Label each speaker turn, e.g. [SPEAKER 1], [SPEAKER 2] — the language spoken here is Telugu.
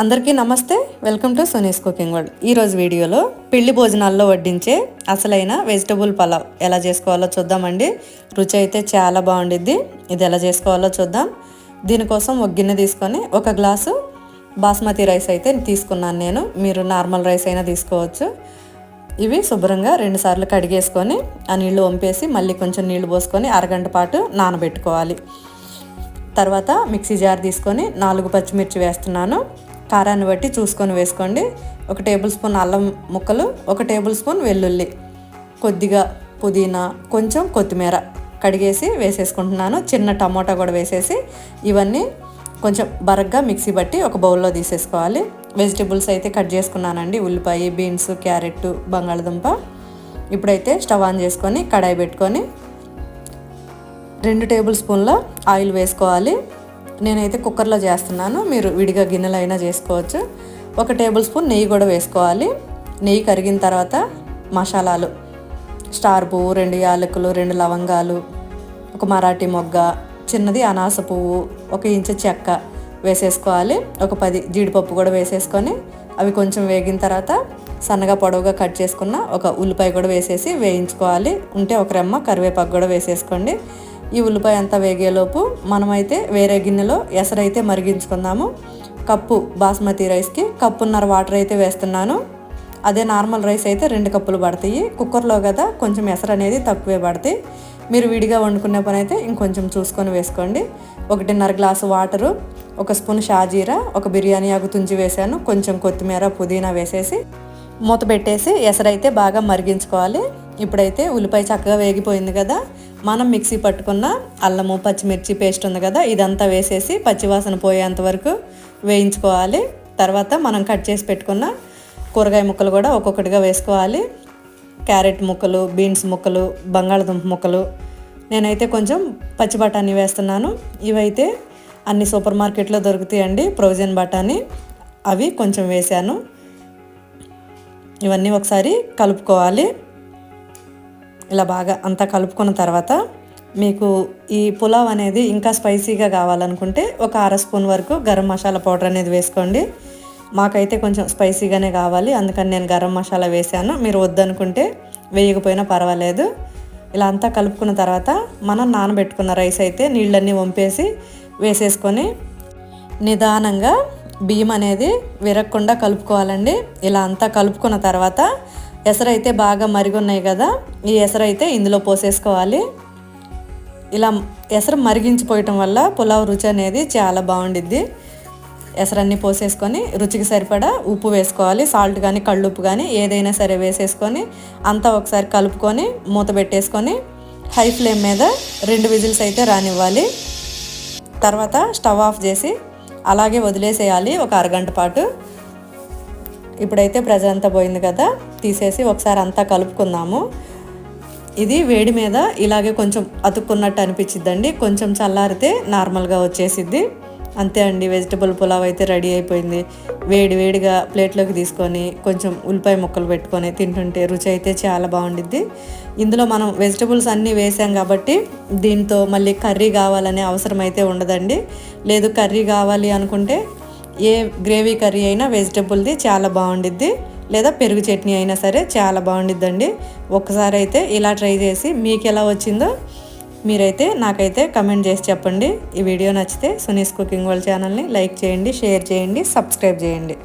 [SPEAKER 1] అందరికీ నమస్తే. Welcome to Soni's cooking world. ఈరోజు వీడియోలో పెళ్ళి భోజనాల్లో వడ్డించే అసలైన వెజిటబుల్ పలావ్ ఎలా చేసుకోవాలో చూద్దామండి. రుచి అయితే చాలా బాగుండిద్ది. ఇది ఎలా చేసుకోవాలో చూద్దాం. దీనికోసం ఒక గిన్నె తీసుకొని ఒక గ్లాసు బాస్మతి రైస్ అయితే తీసుకున్నాను నేను. మీరు నార్మల్ రైస్ అయినా తీసుకోవచ్చు. ఇవి శుభ్రంగా రెండుసార్లు కడిగేసుకొని ఆ నీళ్ళు వంపేసి మళ్ళీ కొంచెం నీళ్ళు పోసుకొని అరగంట పాటు నానబెట్టుకోవాలి. తర్వాత మిక్సీ జార్ తీసుకొని నాలుగు పచ్చిమిర్చి వేస్తున్నాను. కారాన్ని బట్టి చూసుకొని వేసుకోండి. ఒక టేబుల్ స్పూన్ అల్లం ముక్కలు ఒక టేబుల్ స్పూన్ వెల్లుల్లి. కొద్దిగా పుదీనా కొంచెం కొత్తిమీర కడిగేసి వేసేసుకుంటున్నాను. చిన్న టమోటా కూడా వేసేసి ఇవన్నీ కొంచెం బరగ్గా మిక్సీ బట్టి ఒక బౌల్లో తీసేసుకోవాలి. వెజిటేబుల్స్ అయితే కట్ చేసుకున్నానండి. ఉల్లిపాయ బీన్స్ క్యారెట్ బంగాళదుంప. ఇప్పుడైతే స్టవ్ ఆన్ చేసుకొని కడాయి పెట్టుకొని రెండు టేబుల్ స్పూన్ల ఆయిల్ వేసుకోవాలి. నేనైతే కుక్కర్లో చేస్తున్నాను. మీరు విడిగా గిన్నెలు అయినా చేసుకోవచ్చు. ఒక టేబుల్ స్పూన్ నెయ్యి కూడా వేసుకోవాలి. నెయ్యి కరిగిన తర్వాత మసాలాలు. స్టార్ పువ్వు రెండు యాలకులు రెండు లవంగాలు ఒక మరాఠీ మొగ్గ చిన్నది అనాస పువ్వు ఒక ఇంచు చెక్క వేసేసుకోవాలి. ఒక పది జీడిపప్పు కూడా వేసేసుకొని అవి కొంచెం వేగిన తర్వాత సన్నగా పొడవుగా కట్ చేసుకున్న ఒక ఉల్లిపాయ కూడా వేసేసి వేయించుకోవాలి. ఉంటే ఒక రెమ్మ కరివేపాకు కూడా వేసేసుకోండి. ఈ ఉల్లిపాయ అంతా వేగేలోపు మనమైతే వేరే గిన్నెలో ఎసరైతే మరిగించుకుందాము. కప్పు బాస్మతి రైస్కి కప్పున్నర వాటర్ అయితే వేస్తున్నాను. అదే నార్మల్ రైస్ అయితే రెండు కప్పులు పడతాయి. కుక్కర్లో కదా కొంచెం ఎసరు అనేది తక్కువే పడతాయి. మీరు విడిగా వండుకునే పని అయితే ఇంకొంచెం చూసుకొని వేసుకోండి. ఒకటిన్నర గ్లాసు వాటరు ఒక స్పూన్ షాజీరా ఒక బిర్యానీ ఆకు తుంచి వేసాను కొంచెం కొత్తిమీర పుదీనా వేసేసి మూత పెట్టేసి ఎసరైతే బాగా మరిగించుకోవాలి. ఇప్పుడైతే ఉల్లిపాయ చక్కగా వేగిపోయింది కదా. మనం మిక్సీ పట్టుకున్న అల్లము పచ్చిమిర్చి పేస్ట్ ఉంది కదా ఇదంతా వేసేసి పచ్చివాసన పోయేంత వరకు వేయించుకోవాలి. తర్వాత మనం కట్ చేసి పెట్టుకున్న కూరగాయ ముక్కలు కూడా ఒక్కొక్కటిగా వేసుకోవాలి. క్యారెట్ ముక్కలు బీన్స్ ముక్కలు బంగాళదుంప ముక్కలు. నేనైతే కొంచెం పచ్చి బఠానీ వేస్తున్నాను. ఇవైతే అన్ని సూపర్ మార్కెట్లో దొరుకుతాయండి. ప్రొవిజన్ బఠానీ అవి కొంచెం వేశాను. ఇవన్నీ ఒకసారి కలుపుకోవాలి. ఇలా బాగా అంతా కలుపుకున్న తర్వాత మీకు ఈ పులావ్ అనేది ఇంకా స్పైసీగా కావాలనుకుంటే ఒక అర స్పూన్ వరకు గరం మసాలా పౌడర్ అనేది వేసుకోండి. మాకైతే కొంచెం స్పైసీగానే కావాలి అందుకని నేను గరం మసాలా వేసాను. మీరు వద్దనుకుంటే వేయకపోయినా పర్వాలేదు. ఇలా అంతా కలుపుకున్న తర్వాత మనం నానబెట్టుకున్న రైస్ అయితే నీళ్ళన్నీ వంపేసి వేసేసుకొని నిదానంగా బియ్యం అనేది విరగకుండా కలుపుకోవాలండి. ఇలా అంతా కలుపుకున్న తర్వాత ఎసరైతే బాగా మరిగున్నాయి కదా ఈ ఎసరైతే ఇందులో పోసేసుకోవాలి. ఇలా ఎసరు మరిగించిపోయటం వల్ల పులావ్ రుచి అనేది చాలా బాగుండిద్ది. ఎసరన్నీ పోసేసుకొని రుచికి సరిపడా ఉప్పు వేసుకోవాలి. సాల్ట్ కానీ కళ్ళుప్పు కానీ ఏదైనా సరే వేసేసుకొని అంతా ఒకసారి కలుపుకొని మూత పెట్టేసుకొని హై ఫ్లేమ్ మీద రెండు విజిల్స్ అయితే రానివ్వాలి. తర్వాత స్టవ్ ఆఫ్ చేసి అలాగే వదిలేసేయాలి ఒక అరగంట పాటు. ఇప్పుడైతే ప్రెజర్ అంతా పోయింది కదా తీసేసి ఒకసారి అంతా కలుపుకుందాము. ఇది వేడి మీద ఇలాగే కొంచెం అతుక్కున్నట్టు అనిపించిద్దండి. కొంచెం చల్లారితే నార్మల్గా వచ్చేసిద్ది. అంతే అండి వెజిటబుల్ పులావ్ అయితే రెడీ అయిపోయింది. వేడి వేడిగా ప్లేట్లోకి తీసుకొని కొంచెం ఉల్లిపాయ ముక్కలు పెట్టుకొని తింటుంటే రుచి అయితే చాలా బాగుండిద్ది. ఇందులో మనం వెజిటబుల్స్ అన్నీ వేసాం కాబట్టి దీంతో మళ్ళీ కర్రీ కావాలనే అవసరం అయితే ఉండదండి. లేదు కర్రీ కావాలి అనుకుంటే ఏ గ్రేవీ కర్రీ అయినా వెజిటబుల్ది చాలా బాగుండిద్ది. లేదా పెరుగు చట్నీ అయినా సరే చాలా బాగుండిద్దండి. ఒక్కసారి అయితే ఇలా ట్రై చేసి మీకు ఎలా వచ్చిందో మీరైతే నాకైతే కమెంట్ చేసి చెప్పండి. ఈ వీడియో నచ్చితే సునీస్ కుకింగ్ వాళ్ళ ఛానల్ని లైక్ చేయండి షేర్ చేయండి సబ్స్క్రైబ్ చేయండి.